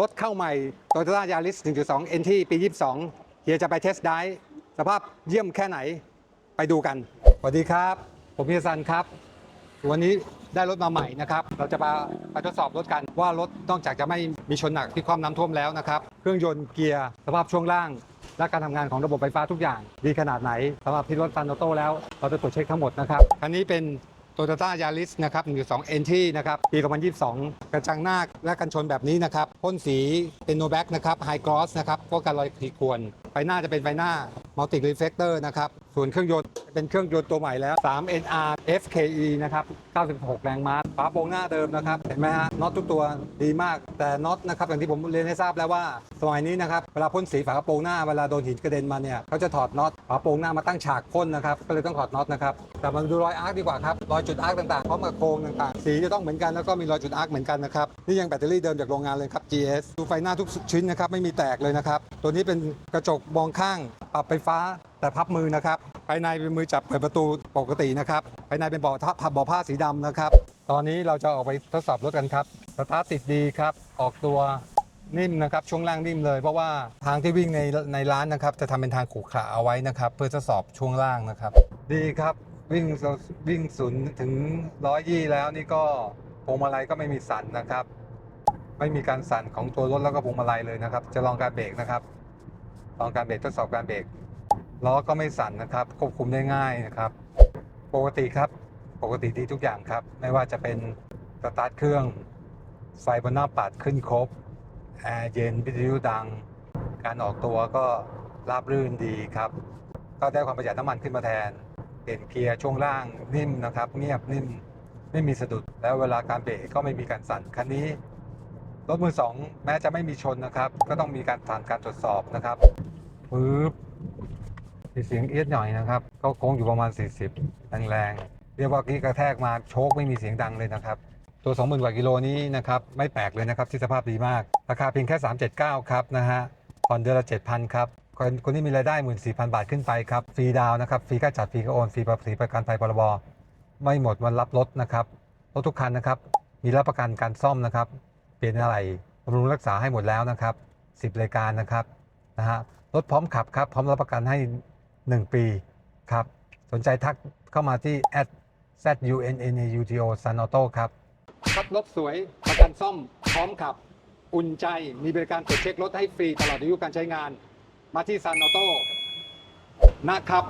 รถเข้าใหม่ Toyota Yaris 1.2 NT ปี 22 เฮียจะไปเทสได้ สภาพเยี่ยมแค่ไหนไปดูกัน สวัสดีครับ ผมเฮียซันครับ วันนี้ได้รถมาใหม่นะครับ เราจะมาไปทดสอบรถกันว่ารถนอกจากจะไม่มีชนหนักที่ความน้ำท่วมแล้วนะครับ เครื่องยนต์เกียร์สภาพช่วงล่าง และการทำงานของระบบไฟฟ้าทุกอย่าง ดีขนาดไหนสำหรับที่รถซันโตโต้แล้ว เราจะตรวจเช็คทั้งหมดนะครับ คันนี้เป็น โตโยต้ายาริสนะครับ1.2 NT นะครับ ปี 2022 กระจังหน้าและกันชนแบบนี้นะครับพ่นสีเป็นโนแบ็กนะครับไฮกรอสนะครับก็การรอยขีดข่วนไฟหน้าจะเป็นไฟหน้ามัลติรีเฟกเตอร์นะครับ ส่วนเครื่องยนต์เป็นเครื่องยนต์ตัวใหม่แล้ว 3 NR FKE นะครับ 96 แรงม้าฝาโปร่งหน้าเดิมนะครับ เห็นไหมฮะ น็อตทุกตัวดีมาก แต่น็อตนะครับ อย่างที่ผมเรียนให้ทราบแล้วว่า สมัยนี้นะครับ เวลาพ่นสีฝากระโปรงหน้า เวลาโดนหินกระเด็นมาเนี่ย เขาจะถอดน็อตฝาโปรงหน้ามาตั้งฉากพ่นนะครับ ก็เลยต้องถอดน็อตนะครับ แต่มาดูรอยอาร์คดีกว่าครับ รอยจุดอาร์คต่างๆ พร้อมกับโครงต่างๆ สีจะต้องเหมือนกัน แล้วก็มีรอยจุดอาร์คเหมือนกันนะครับ นี่ยังแบตเตอรี่เดิมจากโรงงานเลยครับ GS ดูไฟหน้าทุกชิ้นนะครับ ไม่มีแตกเลยนะครับ ตัวนี้เป็นกระจกมองข้าง ปรับไฟฟ้าแต่พับมือนะครับภายในเป็นมือจับเปิดประตูปกตินะครับภายในเป็นเบาะทับเบาะผ้าสีดำนะครับ ตอนนี้เราจะออกไปทดสอบรถกันครับสตาร์ทติดดีครับ ออกตัวนิ่มนะครับช่วงล่างนิ่มเลย เพราะว่าทางที่วิ่งในในร้านนะครับ จะทำเป็นทางขรุขระเอาไว้นะครับ เพื่อทดสอบช่วงล่างนะครับ ดีครับวิ่งวิ่งศูนย์ถึงร้อยยี่แล้วนี่ก็พวงมาลัยก็ไม่มีสั่นนะครับ ไม่มีการสั่นของตัวรถแล้วก็พวงมาลัยเลยนะครับ จะลองการเบรกนะครับ ลองการเบรกทดสอบการเบรกล้อก็ไม่สั่นนะครับ ควบคุมได้ง่ายนะครับ ปกติครับปกติดีทุกอย่างครับ ไม่ว่าจะเป็นสตาร์ทเครื่องไฟบนหน้าปัดขึ้นครบแอร์เย็นวิทยุดัง การออกตัวก็ราบรื่นดีครับ ก็ได้ความประหยัดน้ำมันขึ้นมาแทน เปลี่ยนเกียร์ช่วงล่างนิ่มนะครับ เงียบนิ่มไม่มีสะดุด แล้วเวลาการเบรกก็ไม่มีการสั่นคันนี้รถมือสองแม้จะไม่มีชนนะครับ ก็ต้องมีการผ่านการตรวจสอบนะครับ ปึ๊บมีเสียงเอียดหน่อยนะครับ ก็โค้งอยู่ประมาณ 40 แรงๆ เรียกว่ากี้กระแทกมาโชคไม่มีเสียงดังเลยนะครับ ตัว 20,000กว่ากิโลนี้นะครับไม่แปลกเลยนะครับที่สภาพดีมาก ราคาเพียงแค่ 379 ครับนะฮะผ่อนเดือนละ 7,000 ครับ คนคนที่มีรายได้ 14,000 บาทขึ้นไปครับฟรีดาวนะครับฟรีค่าจัดฟรีค่าโอนฟรีภาษีประกันภัยพรบไม่หมดวันรับรถนะครับรถทุกคันนะครับมีรับประกันการซ่อมนะครับเปลี่ยนอะไรบำรุงรักษาให้หมดแล้วนะครับ 10 รายการนะครับ นะฮะรถพร้อมขับครับ พร้อมรับประกันให้ 1 ปีครับ สนใจทักเข้ามาที่ @zunauto Sun Auto ครับขับรถสวยประกันซ่อมพร้อมขับ อุ่นใจมีบริการตรวจเช็ครถให้ฟรีตลอดอายุการใช้งาน มาที่ Sun Auto นะครับ